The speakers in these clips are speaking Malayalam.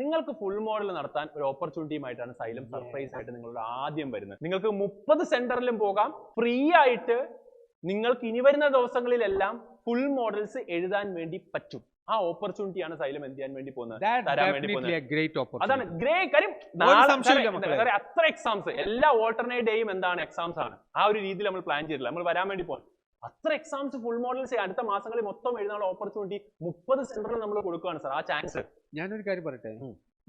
നിങ്ങൾക്ക് ഫുൾ മോഡൽ നടത്താൻ ഒരു ഓപ്പർച്യൂണിറ്റിയുമായിട്ടാണ് സൈലം സർപ്രൈസ് ആയിട്ട് നിങ്ങളുടെ ആദ്യം വരുന്നത്. നിങ്ങൾക്ക് മുപ്പത് സെന്ററിലും പോകാം. ഫ്രീ ആയിട്ട് നിങ്ങൾക്ക് ഇനി വരുന്ന ദിവസങ്ങളിലെല്ലാം ഫുൾ മോഡൽസ് എഴുതാൻ വേണ്ടി പറ്റും. ആ ഓപ്പർച്യൂണിറ്റിയാണ് സൈലം എന്ത് ചെയ്യാൻ വേണ്ടി പോകുന്നത്? അതാണ് ഗ്രേ കാര്യം. അത്ര എക്സാംസ് എല്ലാ ഓൾട്ടർനേറ്റ് ഡേയും എന്താണ്? എക്സാംസ് ആണ്. ആ ഒരു രീതിയിൽ നമ്മൾ പ്ലാൻ ചെയ്തില്ല നമ്മൾ വരാൻ വേണ്ടി പോകും അത്ര എക്സാംസ് ഫുൾ മോഡൽസ് അടുത്ത മാസങ്ങളിൽ മൊത്തം എഴുതാനുള്ള ഓപ്പർച്യൂണിറ്റി മുപ്പത് സെന്ററിൽ നമ്മൾ കൊടുക്കുകയാണ് സാർ ആ ചാൻസ് ഞാനൊരു കാര്യം പറയട്ടെ.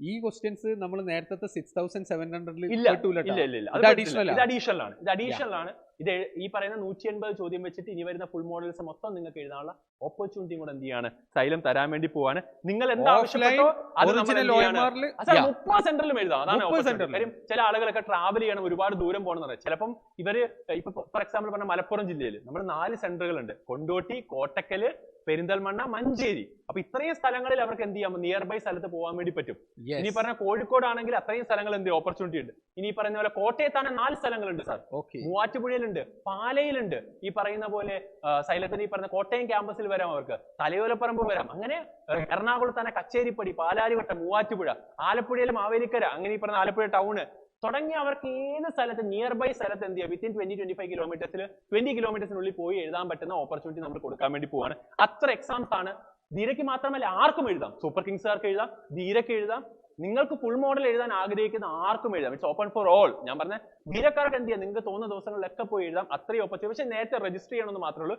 ഈ ക്വസ്റ്റ്യൻസ് നമ്മൾ നേരത്തെ സിക്സ് തൗസൻഡ് സെവൻ ഹൺഡ്രഡിൽ ഇല്ല ഇല്ല ഇല്ല ഇത്. അഡീഷണൽ ആണ്. ഇത് അഡീഷണൽ ആണ്. ഇത് ഈ പറയുന്ന നൂറ്റി എൺപത് ചോദ്യം വെച്ചിട്ട് ഇനി വരുന്ന ഫുൾ മോഡൽസ് മൊത്തം നിങ്ങൾക്ക് എഴുതാനുള്ള ഓപ്പർച്യൂണിറ്റിയും കൂടെ എന്ത് ചെയ്യാണ്? സൈലം തരാൻ വേണ്ടി പോവാണ്. നിങ്ങൾ എന്ത് ആവശ്യപ്പെട്ടോ അത് നമ്മൾ ഒറിജിനൽ എന്ത് ചെയ്യാണ്? ഓയൽമാറിൽ മുപ്പത് സെന്ററിലും എഴുതാം. അതാണ് 30 opportunity. കാര്യം ചില ആളുകളൊക്കെ ട്രാവൽ ചെയ്യണം ഒരുപാട് ദൂരം പോകണം പറയാം. ചിലപ്പം ഇവർ ഇപ്പൊ ഫോർ എക്സാമ്പിൾ പറഞ്ഞ മലപ്പുറം ജില്ലയിൽ നമ്മൾ നാല് സെന്ററുകൾ ഉണ്ട് കൊണ്ടോട്ടി കോട്ടക്കൽ പെരിന്തൽമണ്ണ മഞ്ചേരി. അപ്പൊ ഇത്രയും സ്ഥലങ്ങളിൽ അവർക്ക് എന്ത് ചെയ്യാം? നിയർ ബൈ സ്ഥലത്ത് പോകാൻ വേണ്ടി പറ്റും. ഇനി പറഞ്ഞ കോഴിക്കോട് ആണെങ്കിൽ അത്രയും സ്ഥലങ്ങൾ എന്ത് ഓപ്പർച്യൂണിറ്റി ഉണ്ട്. ഇനി പറഞ്ഞ പറയുന്ന പോലെ കോട്ടയത്താണ് നാല് സ്ഥലങ്ങളുണ്ട് സാർ. ഓക്കെ മൂവാറ്റുപുഴയിലുണ്ട് പാലയിലുണ്ട്. ഈ പറയുന്ന പോലെ സൈലത്തിന് ഈ പറഞ്ഞ കോട്ടയം ക്യാമ്പസിൽ വരാം അവർക്ക്. തലയോലപ്പറമ്പ് വരാം. അങ്ങനെ എറണാകുളത്ത് തന്നെ കച്ചേരിപ്പടി പാലാരിവട്ടം മൂവാറ്റുപുഴ ആലപ്പുഴയിലെ മാവേലിക്കര അങ്ങനെ ഈ പറഞ്ഞ ആലപ്പുഴ ടൗണ് തുടങ്ങി അവർക്ക് ഏത് സ്ഥലത്ത് നിയർ ബൈ സ്ഥലത്ത് എന്ത് ചെയ്യാം? വിത്തിൻ ട്വന്റി ട്വന്റി ഫൈവ് കിലോമീറ്റേഴ്സിൽ ട്വന്റി കിലോമീറ്റേഴ്സിനുള്ളിൽ പോയി എഴുതാൻ പറ്റുന്ന ഓപ്പർച്യൂണിറ്റി നമ്മൾ കൊടുക്കാൻ വേണ്ടി പോവാണ്. അത്ര എക്സാംസ് ആണ് ധീരയ്ക്ക് മാത്രമല്ല ആർക്കും എഴുതാം. സൂപ്പർ കിങ്സുകാർക്ക് എഴുതാം ധീരയ്ക്ക് എഴുതാം. നിങ്ങൾക്ക് ഫുൾ മോഡൽ എഴുതാൻ ആഗ്രഹിക്കുന്ന ആർക്കും എഴുതാം. ഇറ്റ്സ് ഓപ്പൺ ഫോർ ഓൾ ഞാൻ പറഞ്ഞ ധീരക്കാർക്ക് എന്ത് ചെയ്യാം? നിങ്ങൾക്ക് തോന്നുന്ന ദിവസങ്ങളിലൊക്കെ പോയി എഴുതാം. അത്രയും ഓപ്പർച്യൂണിറ്റി പക്ഷേ നേരത്തെ രജിസ്റ്റർ ചെയ്യണമെന്ന് മാത്രമേ ഉള്ളൂ.